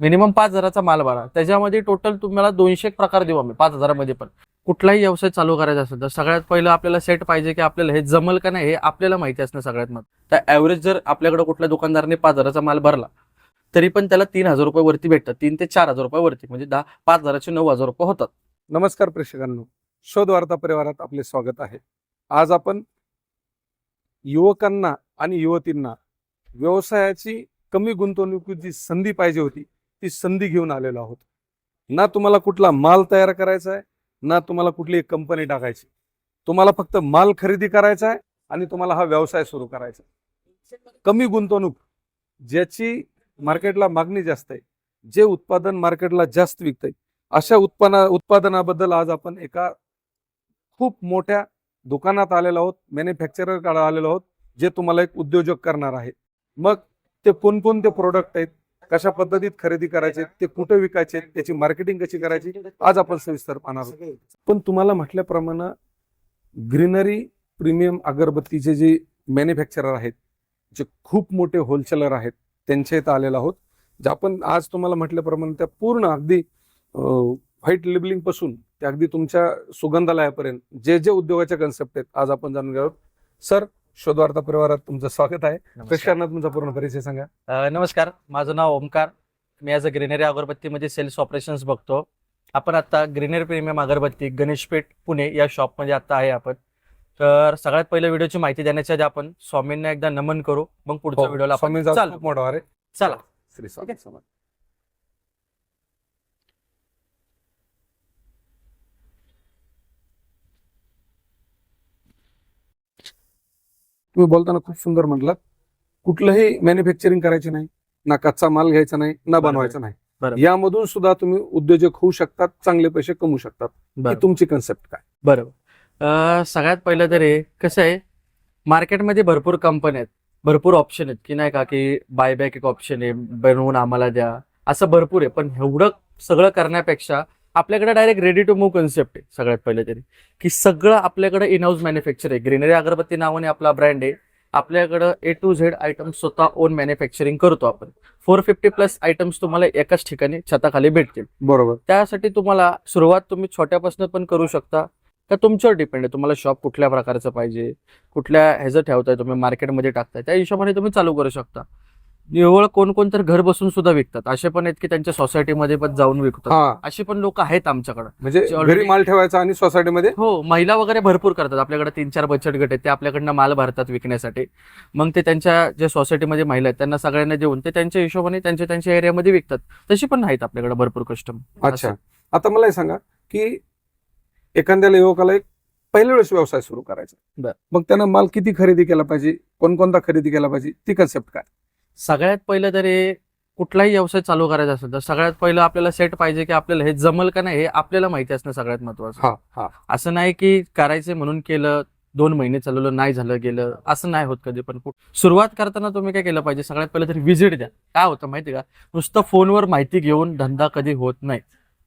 Minimum पाच हजाराचा माल भरा. त्याच्यामध्ये टोटल तुम्हाला दोनशे एक प्रकार देऊ आम्ही पाच हजारामध्ये पण. कुठलाही व्यवसाय चालू करायचा असेल तर सगळ्यात पहिलं आपल्याला सेट पाहिजे की आपल्याला हे जमल का नाही हे आपल्याला माहिती असणं सगळ्यात मग तर ॲव्हरेज जर आपल्याकडे कुठल्या दुकानदाराने पाच हजाराचा माल भरला तरी पण त्याला तीन हजार रुपये वरती भेटतात. तीन ते चार हजार रुपये वरती म्हणजे दहा पाच हजाराचे नऊ हजार रुपये होतात. नमस्कार प्रेक्षकांनो. शोध वार्ता परिवारात आपले स्वागत आहे. आज आपण युवकांना आणि युवतींना व्यवसायाची कमी गुंतवणुकीची संधी पाहिजे होती. ती संधी घेऊन आलेलो आहोत. ना तुम्हाला कुठला माल तयार करायचा आहे ना तुम्हाला कुठली कंपनी टाकायची. तुम्हाला फक्त माल खरेदी करायचा आहे आणि तुम्हाला हा व्यवसाय सुरू करायचा आहे. कमी गुंतवणूक ज्याची मार्केटला मागणी जास्त आहे जे उत्पादन मार्केटला जास्त विकतंय अशा उत्पन्ना उत्पादनाबद्दल आज आपण एका खूप मोठ्या दुकानात आलेलो आहोत मॅन्युफॅक्चरर आलेलो आहोत जे तुम्हाला एक उद्योजक करणार आहे. मग ते कोणकोणते प्रोडक्ट आहेत? कशा पद्धतीत खरेदी करायचे ते कुठे विकायचे त्याची मार्केटिंग कशी करायची आज आपण सविस्तर पाहणार पण तुम्हाला म्हटल्याप्रमाणे ग्रीनरी प्रीमियम अगरबत्तीचे जे मॅन्युफॅक्चरर आहेत जे खूप मोठे होलसेलर आहेत त्यांच्या इथं आलेलो आहोत. जे आपण आज तुम्हाला म्हटल्याप्रमाणे त्या पूर्ण अगदी व्हाईट लेबलिंगपासून ते अगदी तुमच्या सुगंधालयापर्यंत जे जे उद्योगाच्या कन्सेप्ट आहेत आज आपण जाणून घेऊ सर शोधवार्ता परिवारात तुमचं स्वागत आहे. प्रेक्षकांना तुमचा पूर्ण परिचय सांगा. अ, नमस्कार. माझं नाव ओमकार. मी ॲज अ ग्रीनरी अगरबत्तीमध्ये सेल्स ऑपरेशन्स बघतो. आपण आता ग्रीनरी प्रीमियम अगरबत्ती गणेशपेठ पुणे या शॉपमध्ये आता आहे आपण. तर सगळ्यात पहिलं व्हिडिओची माहिती देण्याच्या आधी आपण स्वामींना एकदा नमन करू. मग पुढच्या व्हिडिओला आपण हो, स्वामींचा चालू खूप मोठा वार आहे. चला. श्री स्वामी समर्थ. तुम्ही बोलताना खूप सुंदर म्हटलात. कुठलंही मॅन्युफॅक्चरिंग करायचे नाही ना कच्चा माल घ्यायचा नाही ना. बनवायचा नाही. यामधून सुद्धा तुम्ही उद्योजक होऊ शकतात चांगले पैसे कमवू शकतात. ही तुमची कन्सेप्ट काय? बरोबर. सगळ्यात पहिलं तरी कसं आहे मार्केटमध्ये भरपूर कंपन्या आहेत भरपूर ऑप्शन आहेत की नाही का की बायबॅक एक ऑप्शन आहे बनवून आम्हाला द्या असं भरपूर आहे. पण एवढं सगळं करण्यापेक्षा आपल्याकडे direct ready to move concept आहे सगळ्यात पहिलं तरी. की सगळं आपल्याकडे इन हाऊस मॅन्युफॅक्चर आहे. ग्रीनरी अगरबत्ती नावाने आपला ब्रँड आहे. आपल्याकडं ए टू झेड आयटम स्वतः ओन मॅन्युफॅक्चरिंग करतो आपण. फोर फिफ्टी प्लस आयटम्स तुम्हाला एकाच ठिकाणी छताखाली भेटतील. बरोबर. त्यासाठी तुम्हाला सुरुवात तुम्ही छोट्यापासून पण करू शकता. का तुमच्यावर डिपेंड आहे. तुम्हाला शॉप कुठल्या प्रकारचं पाहिजे? कुठल्या ह्याचं ठेवताय तुम्ही? मार्केटमध्ये टाकताय. त्या हिशोबाने तुम्ही चालू करू शकता. निव्वळ कोण कोण तर घर बसून सुद्धा विकतात. असे पण आहेत की त्यांच्या सोसायटीमध्ये पण जाऊन विकतात. हा. अशी पण लोक आहेत आमच्याकडे. म्हणजे जे already- घरी माल ठेवायचा आणि सोसायटीमध्ये हो महिला वगैरे भरपूर करतात. आपल्याकडे तीन चार बचत गट आहेत ते आपल्याकडनं माल भरतात विकण्यासाठी. मग ते त्यांच्या जे सोसायटीमध्ये महिला आहेत त्यांना सगळ्यांना देऊन ते त्यांच्या हिशोबाने त्यांच्या त्यांच्या एरियामध्ये विकतात. तशी पण आहेत आपल्याकडे भरपूर कस्टमर अच्छा. आता मला हे सांगा की एखाद्याला युवकाला एक पहिल्या वेळेस व्यवसाय सुरू करायचा. बर. मग त्यानं माल किती खरेदी केला पाहिजे? कोणकोणता खरेदी केला पाहिजे? ती कन्सेप्ट काय? सगळ्यात पहिलं तरी कुठलाही व्यवसाय चालू करायचा असेल तर सगळ्यात पहिलं आपल्याला सेट पाहिजे की आपल्याला हे जमल का नाही हे आपल्याला माहिती असणं सगळ्यात महत्वाचं. हा असं नाही की करायचे म्हणून केलं दोन महिने चालवलं नाही झालं गेलं असं नाही होत कधी पण. सुरुवात करताना तुम्ही काय केलं पाहिजे? सगळ्यात पहिलं तरी व्हिजिट द्या. काय होतं माहिती का? नुसतं फोनवर माहिती घेऊन धंदा कधी होत नाही.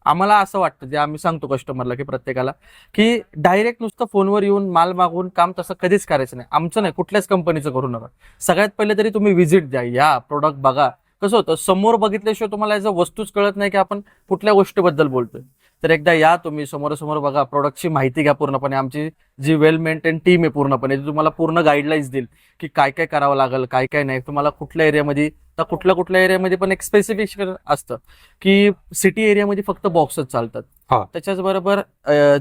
आम्हाला असं वाटतं जे आम्ही सांगतो कस्टमरला की प्रत्येकाला की डायरेक्ट नुसतं फोनवर येऊन माल मागवून काम तसं कधीच करायचं नाही. आमचं नाही कुठल्याच कंपनीचं करू नका. सगळ्यात पहिले तरी तुम्ही व्हिजिट द्या. या प्रोडक्ट बघा. कसं होतं समोर बघितल्याशिवाय तुम्हाला याचं वस्तूच कळत नाही की आपण कुठल्या गोष्टीबद्दल बोलतोय. तर एकदा या तुम्ही समोरासमोर बघा प्रोडक्टची माहिती घ्या पूर्णपणे. आमची जी वेल मेंटेन टीम आहे पूर्णपणे तुम्हाला पूर्ण गाईडलाईन्स देईल की काय काय करावं लागेल काय काय नाही. तुम्हाला कुठल्या एरियामध्ये तर कुठल्या कुठल्या एरियामध्ये पण एक स्पेसिफिकेशन असतं की सिटी एरियामध्ये फक्त बॉक्सच चालतात. त्याच्याच बरोबर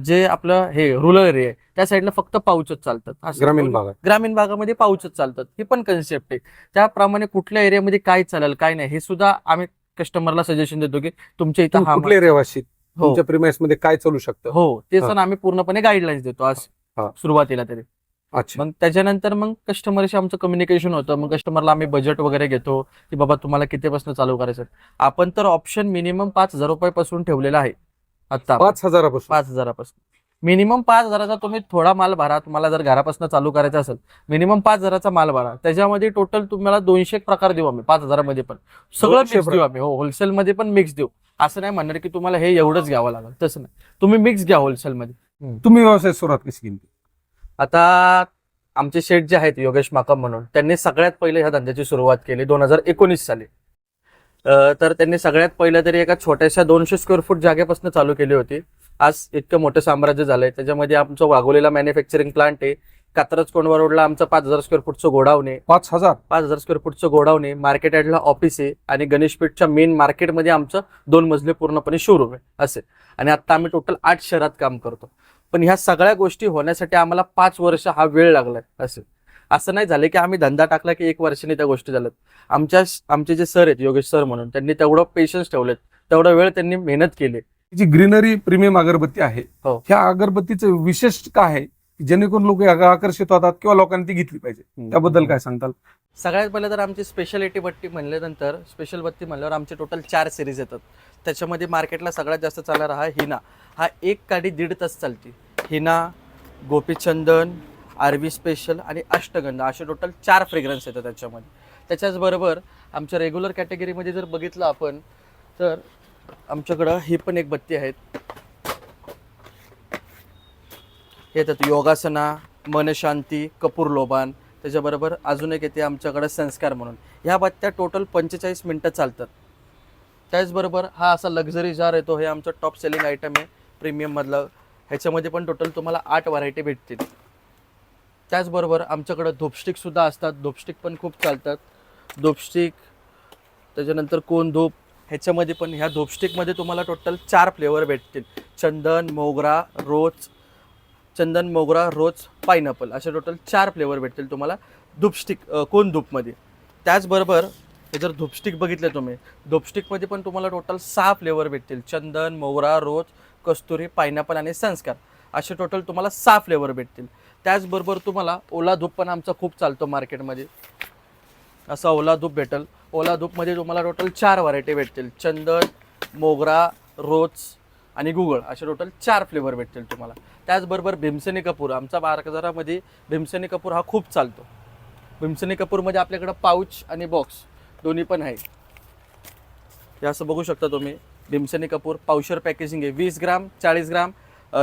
जे आपलं हे रुरल एरिया आहे त्या साईडला फक्त पाऊचच चालतात. ग्रामीण भागात. ग्रामीण भागामध्ये पाऊचच चालतात. ही पण कन्सेप्ट आहे. त्याप्रमाणे कुठल्या एरियामध्ये काय चालेल काय नाही हे सुद्धा आम्ही कस्टमरला सजेशन देतो की तुमच्या इथं कुठले रहिवासी? तुमच्या प्रिमाइसमध्ये काय चालू शकतं? हो ते हा. सण आम्ही पूर्णपणे गाईडलाईन्स देतो आज हा. सुरुवातीला तरी. अच्छा. मग त्याच्यानंतर मग कस्टमरशी आमचं कम्युनिकेशन होतं. मग कस्टमरला आम्ही बजेट वगैरे घेतो की बाबा तुम्हाला कितीपासून चालू करायचं आपण तर ऑप्शन मिनिमम पाच हजार रुपयापासून ठेवलेला आहे. आता. पाच हजारापासून? पाच हजारापासून. मिनिमम पाच हजाराचा तुम्ही थोडा माल भरा तुम्हाला जर घरापासून चालू करायचं असेल मिनिमम पाच हजाराचा माल भरा. त्याच्यामध्ये टोटल तुम्हाला दोनशे एक प्रकार देऊ आम्ही पाच हजारामध्ये पण. सगळं मिक्स देऊ आम्ही हो होलसेलमध्ये पण मिक्स देऊ. असं नाही म्हणणार की तुम्हाला हे एवढंच घ्यावं लागेल तसं नाही. तुम्ही मिक्स घ्या होलसेलमध्ये तुम्ही व्यवसाय सुरुवात कशी केली? आता आमचे शेठ जे आहेत योगेश माकम म्हणून त्यांनी सगळ्यात पहिले ह्या धंद्याची सुरुवात केली दोन हजार एकोणीस साली. तर त्यांनी सगळ्यात पहिलं तरी एका छोट्याशा दोनशे स्क्वेअर फूट जागेपासून चालू केली होती. आज इतकं मोठं साम्राज्य झालंय. त्याच्यामध्ये आमचं वाघोलीला मॅन्युफॅक्चरिंग प्लांट आहे. कात्रज कोंडवा रोडला आमचं पाच हजार स्क्वेअर फूटचं आहे. पाच हजार? पाच हजार स्क्वेअर फूटचं आहे. मार्केट यार्डला ऑफिस आहे. आणि गणेशपीठच्या मेन मार्केटमध्ये आमचं दोन मजले पूर्णपणे शोरूम आहे. असे आणि आता आम्ही टोटल आठ शहरात काम करतो. पण ह्या सगळ्या गोष्टी होण्यासाठी आम्हाला पाच वर्ष हा वेळ लागलाय. असे असं नाही झालं की आम्ही धंदा टाकला की एक वर्षाने त्या गोष्टी झाल्यात. आमच्या आमचे जे सर आहेत योगेश सर म्हणून त्यांनी तेवढं पेशन्स ठेवलेत. तेवढा वेळ त्यांनी मेहनत केली. जी ग्रीनरी प्रीमियम अगरबत्ती आहे हो. ह्या अगरबत्तीचं विशेष काय आहे? जेणेकरून लोक आकर्षित होतात किंवा लोकांनी ती घेतली पाहिजे. त्याबद्दल काय सांगताल? सगळ्यात पहिलं तर आमची स्पेशालिटी बत्ती म्हणल्यानंतर स्पेशल बत्ती म्हणल्यावर आमचे टोटल चार सिरीज येतात. त्याच्यामध्ये मार्केटला सगळ्यात जास्त चालणारा हा हिना. हा एक काडी दीड तास चालते. हिना गोपीचंदन आरवी स्पेशल आणि अष्टगंध असे टोटल चार फ्रेग्रन्स येतात त्याच्यामध्ये. त्याच्याचबरोबर आमच्या रेग्युलर कॅटेगरीमध्ये जर बघितलं आपण तर आमच्याकडं ही पण एक बत्ती आहेत. येतात योगासना मनशांती कपूर लोबान. त्याच्याबरोबर अजून एक येते आमच्याकडे संस्कार म्हणून. ह्या बत्त्या टोटल पंचेचाळीस मिनटं चालतात. त्याचबरोबर हा असा लक्झरी जार येतो हे आमचं टॉप सेलिंग आयटम आहे प्रीमियममधलं ह्याच्यामध्ये पण टोटल तुम्हाला आठ व्हरायटी भेटतील. त्याचबरोबर आमच्याकडं धूपस्टिकसुद्धा असतात. धूपस्टिक पण खूप चालतात. धूपस्टिक त्याच्यानंतर कोण धूप ह्याच्यामध्ये पण ह्या धूपस्टिकमध्ये तुम्हाला टोटल चार फ्लेवर भेटतील. चंदन मोगरा रोज चंदन मोगरा रोज पायनॅपल असे टोटल चार फ्लेवर भेटतील तुम्हाला धूपस्टिक कोण धूपमध्ये. त्याचबरोबर हे जर धूपस्टिक बघितले तुम्ही धूपस्टिकमध्ये पण तुम्हाला टोटल सहा फ्लेवर भेटतील. चंदन मोगरा रोज कस्तुरी पायनॅपल आणि संस्कार असे टोटल तुम्हाला सहा फ्लेवर भेटतील. त्याचबरोबर तुम्हाला ओला धूप पण आमचा खूप चालतो मार्केटमध्ये. असा ओला धूप भेटेल. ओला धूपमध्ये तुम्हाला टोटल चार व्हरायटी भेटतील. चंदन मोगरा रोज आणि गुगळ असे टोटल चार फ्लेवर भेटतील तुम्हाला. त्याचबरोबर भीमसेनी कपूर. आमचा बाजारामध्ये भीमसेनी कपूर हा खूप चालतो. भीमसेनी कपूरमध्ये आपल्याकडं पाऊच आणि बॉक्स दोन्ही पण आहे. हे असं बघू शकता तुम्ही. भीमसेनी कपूर पावशर पॅकेजिंग आहे. वीस ग्राम चाळीस ग्राम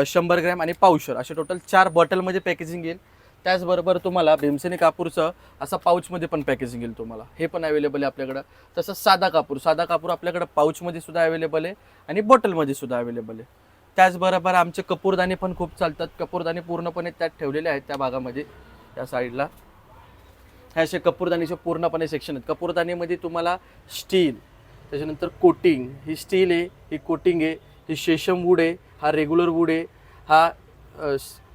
शंभर ग्रॅम आणि पावशर असे टोटल चार बॉटलमध्ये पॅकेजिंग येईल. त्याचबरोबर तुम्हाला भीमसेनी कापूरचं असं पाऊचमध्ये पण पॅकेजिंग येईल तुम्हाला. हे पण अवेलेबल आहे आपल्याकडं. तसंच साधा कापूर. साधा कापूर आपल्याकडं पाऊचमध्ये सुद्धा अवेलेबल आहे आणि बॉटलमध्ये सुद्धा अवेलेबल आहे. त्याचबरोबर आमचे कपूरदाणे पण खूप चालतात. कपूरदाणे पूर्णपणे त्यात ठेवलेले आहेत त्या भागामध्ये त्या साईडला हे असे कपूरदानीचे पूर्णपणे सेक्शन आहेत. कपूरदानीमध्ये तुम्हाला स्टील त्याच्यानंतर कोटिंग ही स्टील आहे ही कोटिंग आहे ही शेषम वूड आहे हा रेग्युलर वूड आहे. हा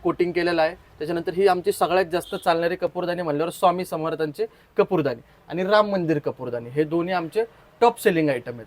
कोटिंग केलेला आहे. त्याच्यानंतर ही आमची सगळ्यात जास्त चालणारे कपूरदानी म्हणल्यावर स्वामी समर्थांचे कपूरदानी आणि राम मंदिर कपूरदानी हे दोन्ही आमचे टॉप सेलिंग आयटम आहेत.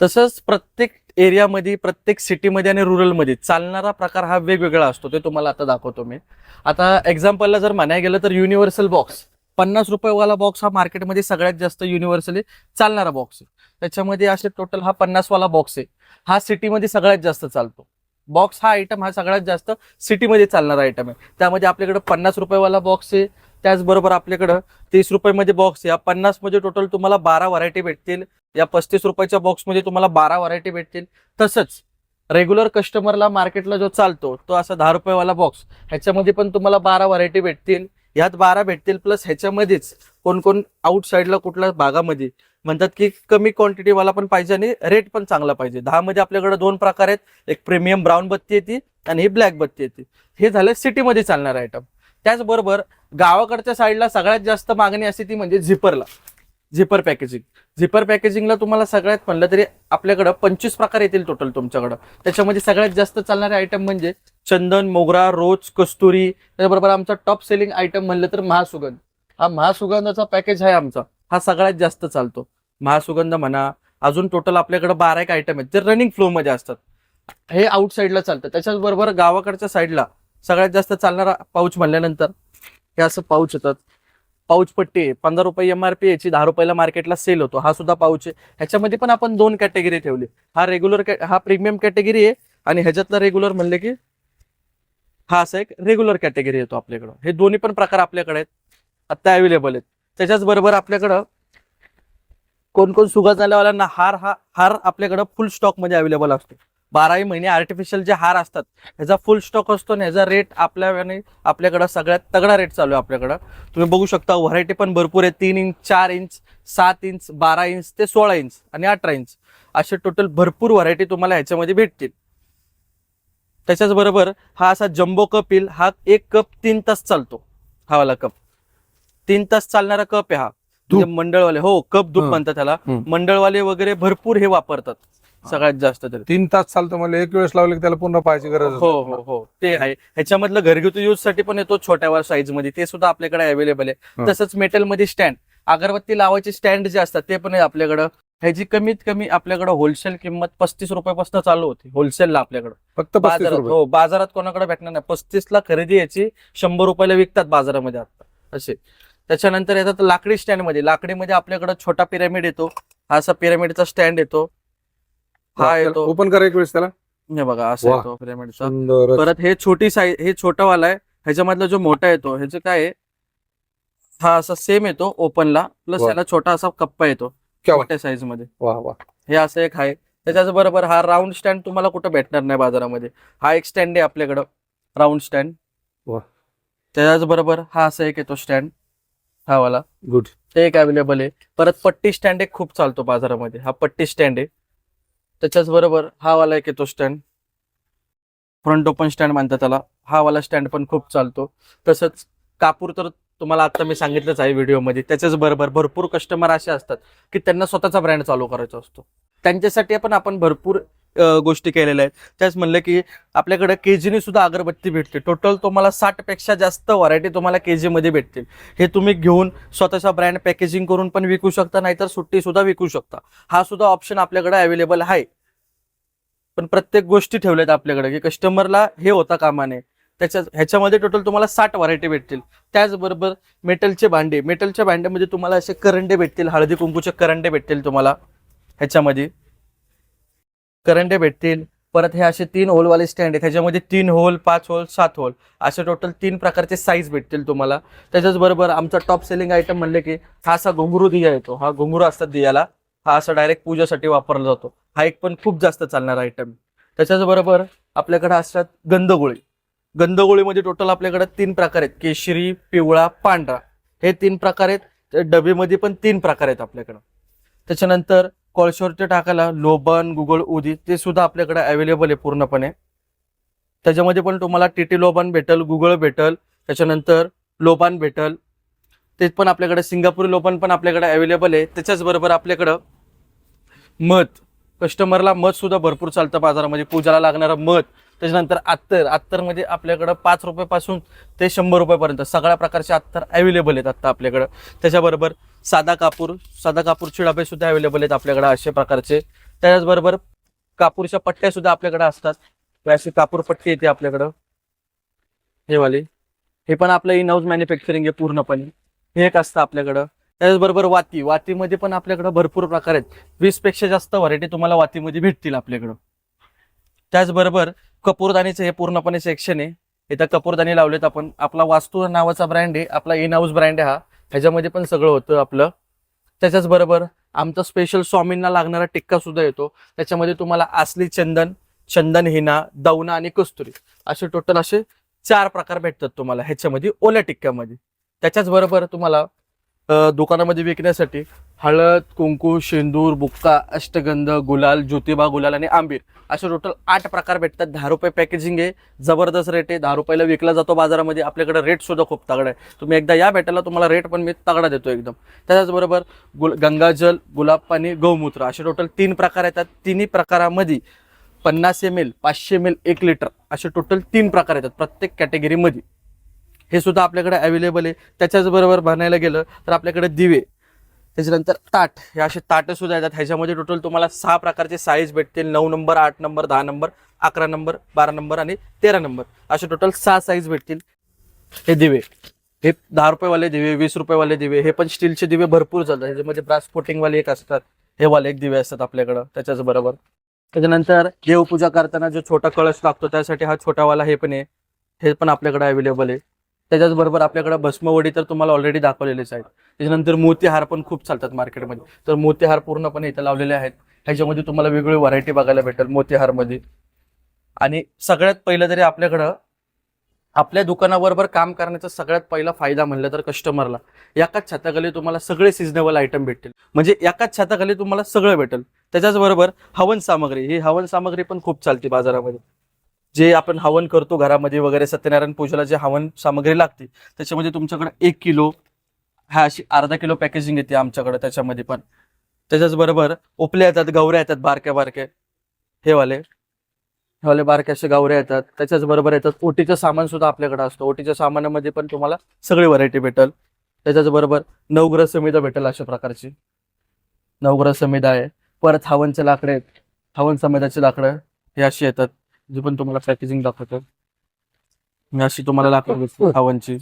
तसंच प्रत्येक एरियामध्ये प्रत्येक सिटीमध्ये आणि रुरलमध्ये चालणारा प्रकार हा वेगवेगळा असतो. ते तुम्हाला आता दाखवतो मी. आता एक्झाम्पलला जर म्हणायला गेलं तर युनिव्हर्सल बॉक्स पन्नास रुपयेवाला बॉक्स हा मार्केटमध्ये सगळ्यात जास्त युनिव्हर्सली चालणारा बॉक्स आहे. त्याच्यामध्ये असे टोटल हा पन्नासवाला बॉक्स आहे. हा सिटीमध्ये सगळ्यात जास्त चालतो. बॉक्स हा आयटम हा सगळ्यात जास्त सिटीमध्ये चालणारा आयटम आहे. त्यामध्ये आपल्याकडे पन्नास रुपयेवाला बॉक्स आहे. त्याचबरोबर आपल्याकडं तीस रुपयामध्ये बॉक्स आहे. या पन्नासमध्ये टोटल तुम्हाला बारा व्हरायटी भेटतील. या पस्तीस रुपयाच्या बॉक्समध्ये तुम्हाला बारा व्हरायटी भेटतील. तसंच रेग्युलर कस्टमरला मार्केटला जो चालतो तो असा दहा रुपयेवाला बॉक्स ह्याच्यामध्ये पण तुम्हाला बारा व्हरायटी भेटतील. ह्यात बारा भेटतील प्लस ह्याच्यामध्येच कोणकोण कोण आउटसाईडला कुठल्या भागामध्ये म्हणतात की कमी क्वांटिटीवाला पण पाहिजे आणि रेट पण चांगला पाहिजे. दहा मध्ये आपल्याकडे दोन प्रकार आहेत. एक प्रीमियम ब्राऊन बत्ती येते आणि ही ब्लॅक बत्ती येते. हे झालं सिटीमध्ये चालणार आयटम त्याचबरोबर गावाकडच्या साईडला सगळ्यात जास्त मागणी असते ती म्हणजे झिपरला झिपर पॅकेजिंग झिपर पॅकेजिंगला तुम्हाला सगळ्यात म्हणलं तरी आपल्याकडं पंचवीस प्रकार येतील टोटल तुमच्याकडं. त्याच्यामध्ये सगळ्यात जास्त चालणारे आयटम म्हणजे चंदन मोगरा रोज कस्तुरी. त्याच्याबरोबर आमचा टॉप सेलिंग आयटम म्हणलं तर महासुगंध. हा महासुगंधाचा पॅकेज आहे आमचा. हा सगळ्यात जास्त चालतो. महासुगंध म्हणा अजून टोटल आपल्याकडे बारा एक आयटम आहेत जे रनिंग फ्लो मध्ये असतात. हे आउट साईडला चालतं. त्याच्याचबरोबर गावाकडच्या साईडला सगळ्यात जास्त चालणारा पाऊच म्हणल्यानंतर हे असं पाऊच येतात. पाऊच पट्टी आहे पंधरा रुपये एम आर पी याची दहा रुपयाला मार्केटला सेल होतो. हा सुद्धा पाऊच आहे. ह्याच्यामध्ये पण आपण दोन कॅटेगरी ठेवली. हा रेग्युलर हा प्रीमियम कॅटेगरी आहे आणि ह्याच्यातला रेग्युलर म्हणले की हा असा एक रेग्युलर कॅटेगरी येतो आपल्याकडं. हे दोन्ही पण प्रकार आपल्याकडे आहेत. आत्ता अवेलेबल आहेत. त्याच्याच बरोबर आपल्याकडं कोण कोण सुगा झाल्यावाल्यांना हार हा हार आपल्याकडं फुल स्टॉकमध्ये अवेलेबल असतो. बाराही महिने आर्टिफिशियल जे हार असतात ह्याचा फुल स्टॉक असतो आणि ह्याचा रेट आपल्या आपल्याकडं सगळ्यात तगडा रेट चालू आहे आपल्याकडं. तुम्ही बघू शकता व्हरायटी पण भरपूर आहे. तीन इंच चार इंच सात इंच बारा इंच ते सोळा इंच आणि अठरा इंच असे टोटल भरपूर व्हरायटी तुम्हाला ह्याच्यामध्ये भेटतील. त्याच्याच बरोबर हा असा जम्बो कप येईल. हा एक कप तीन तास चालतो. हा वाला कप तीन तास चालणारा कप आहे हा. म्हणजे मंडळवाले हो कप हं. म्हणतात त्याला. मंडळवाले वगैरे भरपूर हे वापरतात सगळ्यात जास्त तरी. तीन तास चालतं मला एक वेळेस लावले की त्याला पुन्हा पाहायची गरज हो हो हो. ते आहे. ह्याच्यामधलं घरगुती यूजसाठी पण येतो छोट्या साईजमध्ये. ते सुद्धा आपल्याकडे अवेलेबल आहे. तसंच मेटलमध्ये स्टँड अगरबत्ती लावायचे स्टँड जे असतात ते पण आहे आपल्याकडं. ह्याची कमीत कमी आपल्याकडे होलसेल किंमत पस्तीस रुपयापासून चालू होती होलसेलला आपल्याकडे. फक्त बाजारात हो बाजारात कोणाकडे भेटणार नाही. पस्तीस ला खरेदी याची शंभर रुपयाला विकतात बाजारामध्ये आता. असे. त्याच्यानंतर येतात लाकडी स्टँडमध्ये. लाकडीमध्ये आपल्याकडे छोटा पिरामिड येतो. हा असा पिरामिडचा स्टँड येतो. हा येतो. ओपन करा एक वेळेस त्याला. हे बघा असा. येतो पिरामिडचा परत हे छोटी साईज हे छोटा वाला आहे. ह्याच्यामधला जो मोठा येतो ह्याचं काय आहे? हा असा सेम येतो ओपनला प्लस. याला छोटा असा कप्पा येतो. मोठ्या साईजमध्ये. हे असं एक आहे. त्याच्याच बरोबर हा राऊंड स्टँड तुम्हाला कुठं भेटणार नाही बाजारामध्ये. हा एक स्टँड आहे आपल्याकडं. Round stand. त्याच्याच बरोबर हा असा एक येतो स्टँड हा वाला. गुड ते एक अवेलेबल आहे. परत पट्टी स्टँड एक खूप चालतो बाजारामध्ये. हा पट्टी स्टँड आहे. त्याच्याच बरोबर हा वाला एक येतो स्टँड फ्रंट ओपन स्टँड म्हणतात त्याला. हा वाला स्टँड पण खूप चालतो. तसंच कापूर तर तुम्हाला आता मी सांगितलंच आहे व्हिडिओमध्ये त्याच्याच बरोबर भरपूर कस्टमर असे असतात की त्यांना स्वतःचा ब्रँड चालू करायचा असतो. त्यांच्यासाठी पण आपण भरपूर गोष्टी केलेल्या आहेत. त्याच म्हणलं की आपल्याकडे केजीने सुद्धा अगरबत्ती भेटते. टोटल तुम्हाला साठपेक्षा जास्त व्हरायटी तुम्हाला केजी मध्ये भेटतील. हे तुम्ही घेऊन स्वतःचा ब्रँड पॅकेजिंग करून पण विकू शकता नाहीतर सुट्टी सुद्धा विकू शकता. हा सुद्धा ऑप्शन आपल्याकडे अवेलेबल आहे. पण प्रत्येक गोष्टी ठेवल्यात आपल्याकडे की कस्टमरला हे होता कामाने. त्याच्या ह्याच्यामध्ये टोटल तुम्हाला साठ व्हरायटी भेटतील. त्याचबरोबर मेटलचे भांडे. मेटलच्या भांड्यामध्ये तुम्हाला असे करंडे भेटतील हळदी कुंकूचे करंडे भेटतील तुम्हाला. ह्याच्यामध्ये करंडे भेटतील. परत हे असे तीन होलवाले स्टँड आहेत. ह्याच्यामध्ये तीन होल पाच होल सात होल. असे टोटल तीन प्रकारचे साईज भेटतील तुम्हाला. त्याच्याच बरोबर आमचा टॉप सेलिंग आयटम म्हणले की हा असा घुंगरू दिया येतो. हा घुंगरू असतात दियाला. हा असा डायरेक्ट पूजासाठी वापरला जातो. हा एक पण खूप जास्त चालणारा आयटम त्याच्याच बरोबर आपल्याकडे असतात गंधगोळी. गंधगोळीमध्ये टोटल आपल्याकडे तीन प्रकार आहेत. केशरी पिवळा पांढरा. हे तीन प्रकार आहेत. डबेमध्ये पण तीन प्रकार आहेत आपल्याकडं. त्याच्यानंतर कोळशावरती टाकायला लोबन गुगल उदी ते सुद्धा आपल्याकडे अवेलेबल आहे पूर्णपणे. त्याच्यामध्ये पण तुम्हाला टीटी लोबान भेटल गुगळ भेटल त्याच्यानंतर लोबान भेटल. ते पण आपल्याकडे सिंगापुरी लोबान पण आपल्याकडे अवेलेबल आहे. त्याच्याच बरोबर आपल्याकडं मध. कस्टमरला मध सुद्धा भरपूर चालतं बाजारामध्ये. पूजाला लागणारं मध. त्याच्यानंतर अत्तर. अत्तरमध्ये आपल्याकडं पाच रुपयापासून ते शंभर रुपयापर्यंत. सगळ्या प्रकारचे अत्तर अवेलेबल आहेत आत्ता आपल्याकडं. त्याच्याबरोबर साधा कापूर साधा कापूरचे डबे सुद्धा अवेलेबल आहेत आपल्याकडे अशा प्रकारचे. त्याचबरोबर कापूरच्या पट्ट्या सुद्धा आपल्याकडे असतात. अशी कापूर पट्टी येते आपल्याकडं. हे वाली. हे पण आपलं इन हाऊस मॅन्युफॅक्चरिंग आहे पूर्णपणे. हे एक असतं आपल्याकडं. त्याचबरोबर वाती. वातीमध्ये पण आपल्याकडं भरपूर प्रकार आहेत. वीसपेक्षा जास्त व्हरायटी तुम्हाला वातीमध्ये भेटतील आपल्याकडं. त्याचबरोबर कपूरदानीचं हे पूर्णपणे सेक्शन आहे. इथं कपूरदानी लावलेत आपण. आपला वास्तू नावाचा ब्रँड आहे. आपला इन हाऊस ब्रँड आहे हा. ह्याच्यामध्ये पण सगळं होतं आपलं. त्याच्याच बरोबर आमचा स्पेशल स्वामींना लागणारा टिक्का सुद्धा येतो. त्याच्यामध्ये तुम्हाला असली चंदन चंदन हिना दौना आणि कस्तुरी असे टोटल असे चार प्रकार भेटतात तुम्हाला ह्याच्यामध्ये ओल्या टिक्क्यामध्ये. त्याच्याच बरोबर तुम्हाला दुकानामध्ये विकण्यासाठी हळद कुंकू शेंदूर बुक्का अष्टगंध गुलाल ज्योतिबा गुलाल आणि आंबीर असे टोटल आठ प्रकार भेटतात. दहा रुपये पॅकेजिंग आहे. जबरदस्त रेट आहे. दहा रुपयाला विकला जातो बाजारामध्ये. आपल्याकडे रेट सुद्धा खूप तगडा आहे. तुम्ही एकदा या भेटायला तुम्हाला रेट पण मी तगडा देतो एकदम. त्याच्याचबरोबर गुल गंगाजल गुलाब पाणी गौमूत्र असे टोटल तीन प्रकार येतात. तिन्ही प्रकारामध्ये पन्नास एम एल पाचशे एम एल एक लिटर असे टोटल तीन प्रकार येतात प्रत्येक कॅटेगरीमध्ये हे सुद्धा आपल्याकडे अवेलेबल आहे. त्याच्याच बरोबर बनायला गेलं तर आपल्याकडे दिवे त्याच्यानंतर ताट हे असे ताटं सुद्धा येतात. ह्याच्यामध्ये टोटल तुम्हाला सहा प्रकारचे साईज भेटतील. नऊ नंबर आठ नंबर दहा नंबर अकरा नंबर बारा नंबर आणि तेरा नंबर असे टोटल सहा साईज भेटतील. हे दिवे. हे दहा रुपयेवाले दिवे वीस रुपयेवाले दिवे हे पण स्टीलचे दिवे भरपूर चालतात. ह्याच्यामध्ये ब्रास कोटिंगवाले एक असतात. हे वाले एक दिवे असतात आपल्याकडं त्याच्याच बरोबर. त्याच्यानंतर देवपूजा करताना जो छोटा कळस लागतो त्यासाठी हा छोटावाला हे पण आहे. हे पण आपल्याकडे अवेलेबल आहे. त्याच्याच बरोबर आपल्याकडे भस्मवडी तर तुम्हाला ऑलरेडी दाखवलेलेच आहेत. त्याच्यानंतर मोतीहार पण खूप चालतात मार्केटमध्ये. तर मोतीहार पूर्णपणे इथं लावलेले आहेत. ह्याच्यामध्ये तुम्हाला वेगवेगळी व्हरायटी बघायला भेटेल मोतीहारमध्ये. आणि सगळ्यात पहिलं तरी आपल्याकडं आपल्या दुकानाबरोबर काम करण्याचा सगळ्यात पहिला फायदा म्हणलं तर कस्टमरला एकाच छताखाली तुम्हाला सगळे सिजनेबल आयटम भेटतील. म्हणजे एकाच छताखाली तुम्हाला सगळं भेटेल. त्याच्याच बरोबर हवन सामग्री ही हवन सामग्री पण खूप चालते बाजारामध्ये. जे आपण हवन करतो घरामध्ये वगैरे सत्यनारायण पूजेला जे हवन सामग्री लागते त्याच्यामध्ये तुमच्याकडे एक किलो हा अशी अर्धा किलो पॅकेजिंग येते आमच्याकडे त्याच्यामध्ये पण. त्याच्याच बरोबर उपल्या येतात गवऱ्या येतात बारक्या बारक्या. हे वाले. हे वाले बारक्या असे गावऱ्या येतात. त्याच्याच बरोबर येतात. ओटीचं सामान सुद्धा आपल्याकडे असतं. ओटीच्या सामानामध्ये पण तुम्हाला सगळी व्हरायटी भेटेल. त्याच्याच बरोबर नवग्रह समिधा भेटेल अशा प्रकारची. नवग्रह समिधा आहे. परत हवनचे लाकडे आहेत. हवन समिधाचे लाकडं हे अशी येतात. जी पण तुम्हाला पॅकेजिंग दाखवतो ही अशी तुम्हाला लाकडं भेटतील हवनची.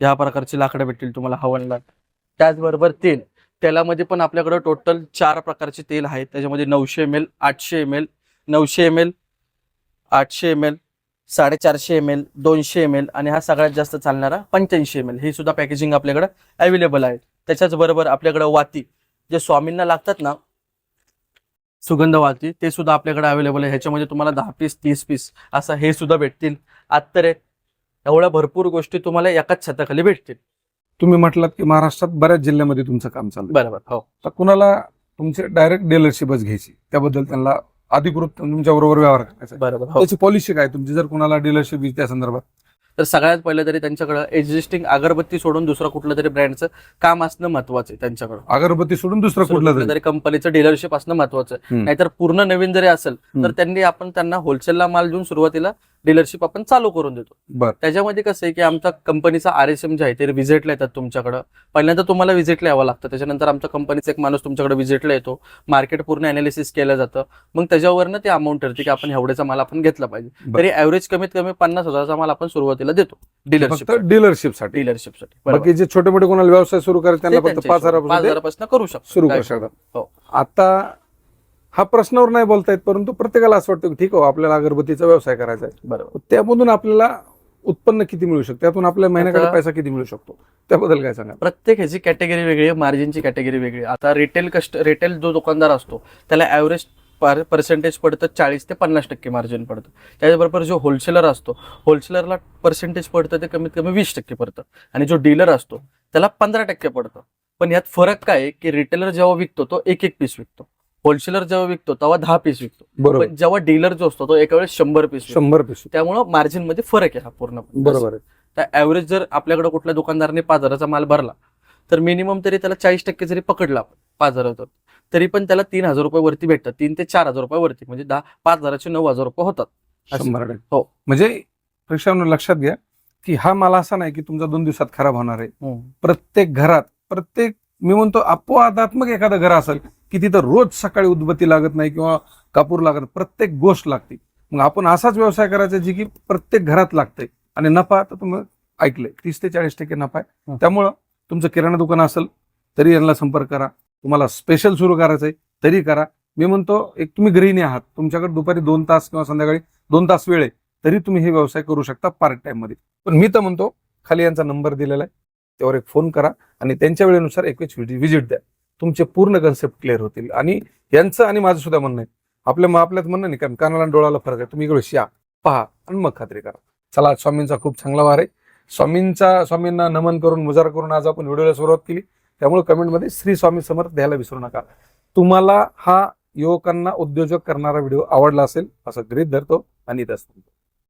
या प्रकारची लाकडं भेटतील तुम्हाला हवनला. त्याचबरोबर तेल. तेलामध्ये पण आपल्याकडं टोटल चार प्रकारचे तेल आहेत. त्याच्यामध्ये नऊशे एम एल आठशे एम एल नऊशे एम एल आठशे एम एल साडेचारशे एम एल दोनशे एम एल आणि हा सगळ्यात जास्त चालणारा पंच्याऐंशी एम एल हे सुद्धा पॅकेजिंग आपल्याकडं अवेलेबल आहे. त्याच्याच बरोबर आपल्याकडं वाती. जे स्वामींना लागतात ना सुगंध वाती ते सुद्धा आपल्याकडे अवेलेबल आहे. ह्याच्यामध्ये तुम्हाला दहा पीस तीस पीस असं हे सुद्धा भेटतील. आत्तर एवढ्या भरपूर गोष्टी तुम्हाला एकाच छताखाली भेटतील. तुम्ही म्हटलात की महाराष्ट्रात बऱ्याच जिल्ह्यामध्ये तुमचं काम चालू बरोबर हो. तर कुणाला तुमचे डायरेक्ट डीलरशिपच घ्यायची? त्याबद्दल त्यांना अधिकृत तुमच्या बरोबर व्यवहार करायचा. बरोबर हो. त्याची पॉलिसी काय तुमची जर कुणाला डीलरशिप त्या संदर्भात? तर सगळ्यात पहिलं तरी त्यांच्याकडं एक्झिस्टिंग अगरबत्ती सोडून दुसरं कुठलं तरी ब्रँडचं काम असणं महत्वाचं आहे त्यांच्याकडं. अगरबत्ती सोडून दुसरं कुठलं तरी. कंपनीचं डीलरशिप असणं महत्वाचं आहे. नाहीतर पूर्ण नवीन जरी असेल. तर त्यांनी आपण त्यांना होलसेलला माल देऊन सुरुवातीला डीलरशिप आपण चालू करून देतो. त्याच्यामध्ये कसं आहे की आमचा कंपनीचा आर एस एम जे आहे ते व्हिजिटला येतात तुमच्याकडं. पहिल्यांदा तुम्हाला व्हिजिटला यावं लागतं. त्याच्यानंतर आमचा कंपनीचा एक माणूस तुमच्याकडे व्हिजिटला येतो. मार्केट पूर्ण अनालिसिस केलं जातं. मग त्याच्यावरनं ते अमाऊंट ठरते की आपण एवढ्याचा माल आपण घेतला पाहिजे. तरी ऍव्हरेज कमीत कमी पन्नास हजाराचा माल आपण सुरुवातीला देतो. फक्त डीलरशिप डीलरशिपसाठी डीलरशिपसाठी बाकी जे छोटे मोठे कोणाला व्यवसाय सुरू करायचे त्यांना फक्त पाच हजारापासून करू शकतो. सुरू करू शकतात हो. आता हा प्रश्नावर नाही बोलता येत परंतु प्रत्येकाला असं वाटतं की ठीक आहे आपल्याला अगरबत्तीचा व्यवसाय करायचा आहे. बरोबर. त्यामधून आपल्याला उत्पन्न किती मिळू शकतं? त्यातून आपल्याला महिन्याकडे पैसा किती मिळू शकतो? त्याबद्दल काय सांगा प्रत्येक ह्याची कॅटेगरी वेगळी आहे मार्जिनची कॅटेगरी वेगळी आता रिटेल कस्ट रिटेल जो दुकानदार असतो त्याला ॲव्हरेज पर्सेंटेज पडतं चाळीस ते पन्नास टक्के मार्जिन पडतं. त्याच्याबरोबर जो होलसेलर असतो होलसेलरला पर्सेंटेज पडतं ते कमीत कमी वीस टक्के पडतं. आणि जो डीलर असतो त्याला पंधरा टक्के पडतं. पण यात फरक काय आहे की रिटेलर जेव्हा विकतो तो एक एक पीस विकतो. होलसेलर जेव्हा विकतो तेव्हा दहा पीस विकतो. पण जेव्हा डीलर जो असतो तो एका वेळेस शंभर पीस शंभर पीस त्यामुळं मार्जिनमध्ये फरक आहे हा पूर्ण बरोबर आहे. तर ॲव्हरेज जर आपल्याकडे कुठल्या दुकानदाराने पाच हजाराचा माल भरला तर मिनिमम तरी त्याला चाळीस टक्के जरी पकडला पाच हजाराचं तरी पण त्याला तीन हजार रुपये वरती भेटतात. तीन ते चार हजार रुपये वरती. म्हणजे दहा पाच हजाराचे नऊ हजार रुपये होतात. शंभर हो. म्हणजे प्रेक्षकांनो लक्षात घ्या की हा माल असा नाही की तुमचा दोन दिवसात खराब होणार आहे. प्रत्येक घरात प्रत्येक मी म्हणतो अपवादात्मक एखादं घर असेल की तिथं रोज सकाळी उदबत्ती लागत नाही किंवा कापूर लागत प्रत्येक गोष्ट लागते. मग आपण असाच व्यवसाय करायचा जी की प्रत्येक घरात लागते. आणि नफा तर तुम्ही ऐकलंय. तीस ते चाळीस टक्के नफा आहे. हं. त्यामुळं तुमचं किराणा दुकान असेल तरी यांना संपर्क करा. तुम्हाला स्पेशल सुरू करायचं आहे तरी करा. मी म्हणतो एक तुम्ही गृहिणी आहात तुमच्याकडे दुपारी दोन तास किंवा संध्याकाळी दोन तास वेळ आहे तरी तुम्ही हे व्यवसाय करू शकता पार्ट टाइममध्ये. पण मी तर म्हणतो खाली यांचा नंबर दिलेला आहे त्यावर एक फोन करा आणि त्यांच्या वेळेनुसार एक व्हिजिट द्या. तुमचे पूर्ण कन्सेप्ट क्लिअर होतील. आणि यांचं आणि माझं सुद्धा म्हणणं आहे. आपल्या आपल्यात म्हणणं नाही कारण कानाला डोळ्याला फरक आहे. तुम्ही इकडे या पहा आणि मग खात्री करा. चला आज स्वामींचा खूप चांगला वार आहे. स्वामींचा स्वामींना नमन करून मुजार करून आज आपण व्हिडिओला सुरुवात केली. त्यामुळे कमेंटमध्ये श्री स्वामी समर्थ द्यायला विसरू नका. तुम्हाला हा युवकांना उद्योजक करणारा व्हिडिओ आवडला असेल असं गृहित धरतो आणि इथं